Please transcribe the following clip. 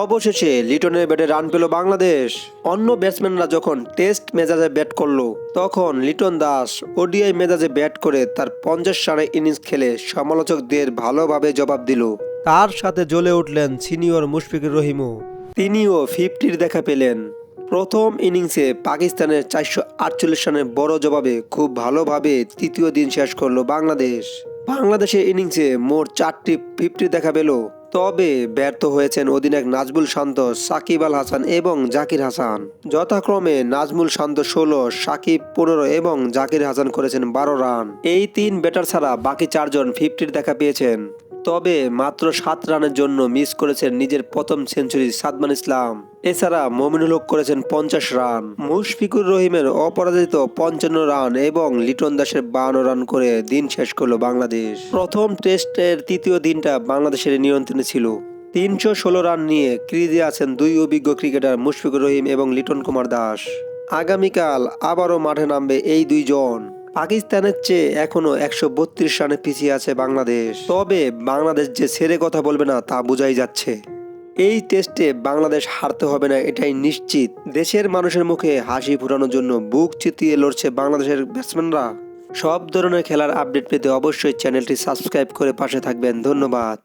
অবশেষে লিটনের ব্যাটে রান পেল বাংলাদেশ। অন্য ব্যাটসম্যানরা যখন টেস্ট মেজাজে ব্যাট করল, তখন লিটন দাস ওডিআই মেজাজে ব্যাট করে তার পঞ্চাশ রানের ইনিংস খেলে সমালোচকদের ভালোভাবে জবাব দিল। তার সাথে জ্বলে উঠলেন সিনিয়র মুশফিকুর রহিমও। তিনিও ফিফটির দেখা পেলেন। প্রথম ইনিংসে পাকিস্তানের চারশো আটচল্লিশ রানের বড় জবাবে খুব ভালোভাবে তৃতীয় দিন শেষ করল বাংলাদেশ। বাংলাদেশের ইনিংসে মোট চারটি ফিফটি দেখা পেল। তবে ব্যর্থ হয়েছেন অধিনায়ক নাজমুল শান্ত, সাকিব আল হাসান এবং জাকির হাসান। যথাক্রমে নাজমুল শান্ত ষোলো, সাকিব পনেরো এবং জাকির হাসান করেছেন বারো রান। এই তিন ব্যাটার ছাড়া বাকি চারজন ফিফটির দেখা পেয়েছেন। তবে মাত্র সাত রানের জন্য মিস করেছেন নিজের প্রথম সেঞ্চুরি সাদমান ইসলাম। এছাড়া মমিনুল হক করেছেন পঞ্চাশ রান। মুশফিকুর রহিমের অপরাজিত পঞ্চান্ন রান এবং লিটন দাসের বান্ন রান করে দিন শেষ করল বাংলাদেশ। প্রথম টেস্টের তৃতীয় দিনটা বাংলাদেশের নিয়ন্ত্রণে ছিল। তিনশো ষোলো রান নিয়ে ক্রিজে আছেন দুই অভিজ্ঞ ক্রিকেটার মুশফিকুর রহিম এবং লিটন কুমার দাস। আগামীকাল আবারও মাঠে নামবে এই দুইজন। পাকিস্তানের চেয়ে এখনও একশো বত্রিশ রানে পিছিয়ে আছে বাংলাদেশ। তবে বাংলাদেশ যে ছেড়ে কথা বলবে না তা বোঝাই যাচ্ছে। এই টেস্টে বাংলাদেশ হারতে হবে না, এটাই নিশ্চিত। দেশের মানুষের মুখে হাসি ফুটানোর জন্য বুক চিতিয়ে লড়ছে বাংলাদেশের ব্যাটসম্যানরা। সব ধরনের খেলার আপডেট পেতে অবশ্যই চ্যানেলটি সাবস্ক্রাইব করে পাশে থাকবেন। ধন্যবাদ।